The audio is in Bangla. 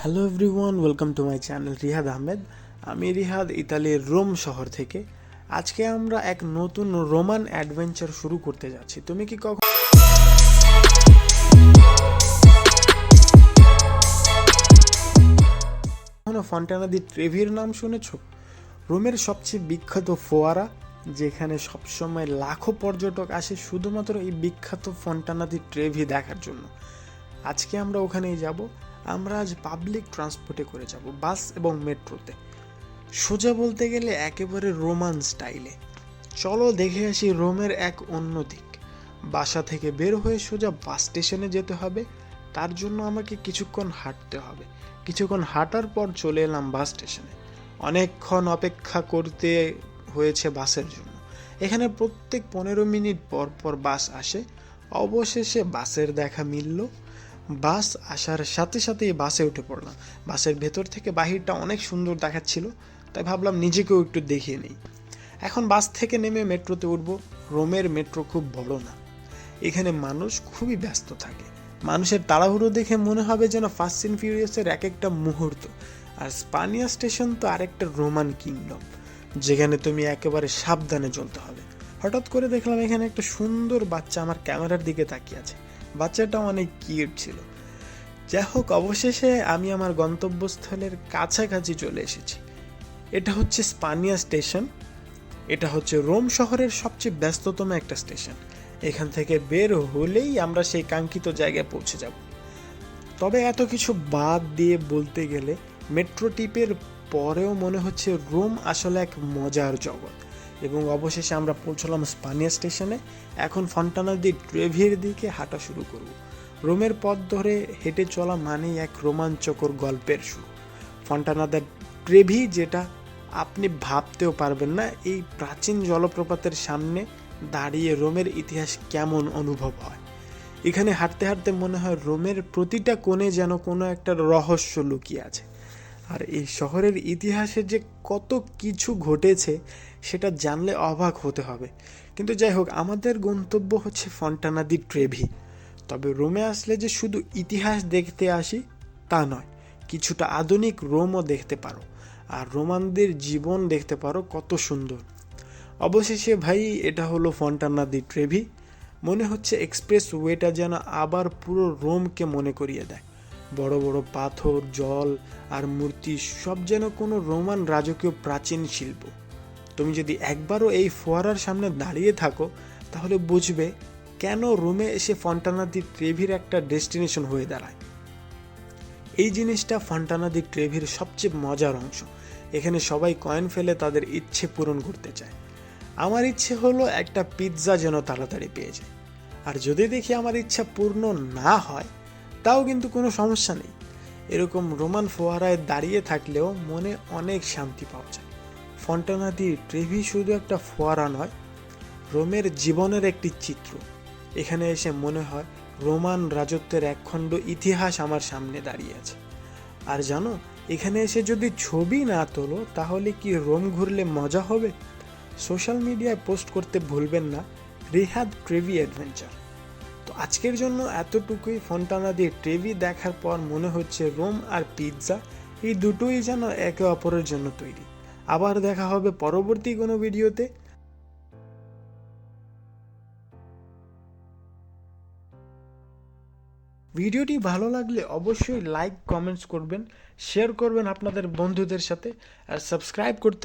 Hello everyone welcome to my channel Rihad Ahmed আমি রিহাদ, ইতালির রোম শহর থেকে। আজকে আমরা এক নতুন রোমান অ্যাডভেঞ্চার শুরু করতে যাচ্ছি। তুমি কি কখন কখনো ফন্টানা দি ট্রেভির নাম শুনেছ? রোমের সবচেয়ে বিখ্যাত ফোয়ারা, যেখানে সবসময় লাখো পর্যটক আসে শুধুমাত্র এই বিখ্যাত ফন্টানা দি ট্রেভি দেখার জন্য। আজকে আমরা ওখানেই যাব। আমরা আজ পাবলিক ট্রান্সপোর্টে করে যাব বাস এবং মেট্রোতে। সোজা বলতে গেলে একেবারে রোমান স্টাইলে চলো দেখে আসি রোমের এক অন্য দিক। বাসা থেকে বের হয়ে সোজা বাস স্টেশনে যেতে হবে। তার জন্য আমাকে কিছুক্ষণ হাঁটতে হবে। কিছুক্ষণ হাঁটার পর চলে এলাম বাস স্টেশনে অনেকক্ষণ অপেক্ষা করতে হয়েছে বাসের জন্য। এখানে প্রত্যেক পনেরো মিনিট পর পর বাস আসে। অবশেষে বাসের দেখা মিলল। বাস আসার সাথে সাথেই বাসে উঠে পড়লাম। বাসের ভেতর থেকে বাহিরটা অনেক সুন্দর দেখাচ্ছিল, তাই ভাবলাম নিজেকেও একটু দেখিয়ে নিই। এখন বাস থেকে নেমে মেট্রোতে উঠব, রোমের মেট্রো খুব বড় না। এখানে মানুষ খুবই ব্যস্ত থাকে। মানুষের তাড়াহুড়ো দেখে মনে হবে যেন ফার্স্ট ইন ফিউরিয়াসের এক একটা মুহূর্ত, আর স্পানিয়া স্টেশন তো আরেকটা রোমান কিংডম, যেখানে তুমি একেবারে সাবধানে চলতে হবে। হঠাৎ করে দেখলাম এখানে একটা সুন্দর বাচ্চা আমার ক্যামেরার দিকে তাকিয়ে আছে। বাচ্চাটা অনেক কিউট ছিল। যাই হোক, অবশেষে আমি আমার গন্তব্যস্থলের কাছাকাছি চলে এসেছি। এটা হচ্ছে স্পানিয়া স্টেশন। এটা হচ্ছে রোম শহরের সবচেয়ে ব্যস্ততম একটা স্টেশন। এখান থেকে বের হলেই আমরা সেই কাঙ্ক্ষিত জায়গায় পৌঁছে যাব। তবে এত কিছু বাদ দিয়ে বলতে গেলে, মেট্রো টিপের পরেও মনে হচ্ছে রোম আসলে এক মজার জগৎ। এবং অবশেষে আমরা পৌঁছলাম স্পানিয়া স্টেশনে। এখন ফন্টানা দি ট্রেভির দিকে হাঁটা শুরু করব। রোমের পথ ধরে হেঁটে চলা মানেই এক রোমাঞ্চকর গল্পের শুরু। ফন্টানা দ্য ট্রেভি যেটা আপনি ভাবতেও পারবেন না, এই প্রাচীন জলপ্রপাতের সামনে দাঁড়িয়ে রোমের ইতিহাস কেমন অনুভব হয়। এখানে হাঁটতে হাঁটতে মনে হয় রোমের প্রতিটা কোণে যেন কোনো একটা রহস্য লুকিয়ে আছে। আর এই শহরের ইতিহাসে যে কত কিছু ঘটেছে, সেটা জানলে অবাক হতে হবে। কিন্তু যাই হোক আমাদের গন্তব্য হচ্ছে ফন্টানা দি ট্রেভি। তবে রোমে আসলে যে শুধু ইতিহাস দেখতে আসি, তা নয়, কিছুটা আধুনিক রোমও দেখতে পারো। আর রোমানদের জীবন দেখতে পারো কত সুন্দর। অবশেষে ভাই, এটা হলো ফন্টানা দি ট্রেভি। মনে হচ্ছে এক্সপ্রেস ওয়েটা যেন আবার পুরো রোমকে মনে করিয়ে দেয়। বড় বড় পাথর, জল আর মূর্তি সব যেন কোনো রোমান রাজকীয় প্রাচীন শিল্প। তুমি যদি একবারও এই ফোয়ারার সামনে দাঁড়িয়ে থাকো, তাহলে বুঝবে কেন রোমে এসে ফন্টানা দি ট্রেভির একটা ডেস্টিনেশন হয়ে দাঁড়ায়। এই জিনিসটা ফন্টানা দি ট্রেভির সবচেয়ে মজার অংশ। এখানে সবাই কয়েন ফেলে তাদের ইচ্ছে পূরণ করতে চায়। আমার ইচ্ছে হলো একটা পিৎজা যেন তাড়াতাড়ি পেয়ে যায়। আর যদি দেখি আমার ইচ্ছা পূর্ণ না হয় তাও কিন্তু কোনো সমস্যা নেই। এরকম রোমান ফোয়ারায় দাঁড়িয়ে থাকলেও মনে অনেক শান্তি পাওয়া যায়। ফন্টানা দি ট্রেভি শুধু একটা ফোয়ারা নয়, রোমের জীবনের একটি চিত্র। এখানে এসে মনে হয় রোমান রাজত্বের একখণ্ড ইতিহাস আমার সামনে দাঁড়িয়ে আছে। আর জানো, এখানে এসে যদি ছবি না তোলো, তাহলে কি রোম ঘুরলে মজা হবে? সোশ্যাল মিডিয়ায় পোস্ট করতে ভুলবেন না, রিহাদ ট্রেভি অ্যাডভেঞ্চার। তো আজকের জন্য এতটুকুই। ফোনটানা দিয়ে ট্রেভি দেখার পর মনে হচ্ছে রোম আর পিৎজা, এই দুটোই যেন একে অপরের জন্য তৈরি। আবার দেখা হবে পরবর্তী কোনো ভিডিওতে। ভিডিওটি ভালো লাগলে অবশ্যই লাইক, কমেন্টস করবেন, শেয়ার করবেন আপনাদের বন্ধুদের সাথে, আর সাবস্ক্রাইব করতে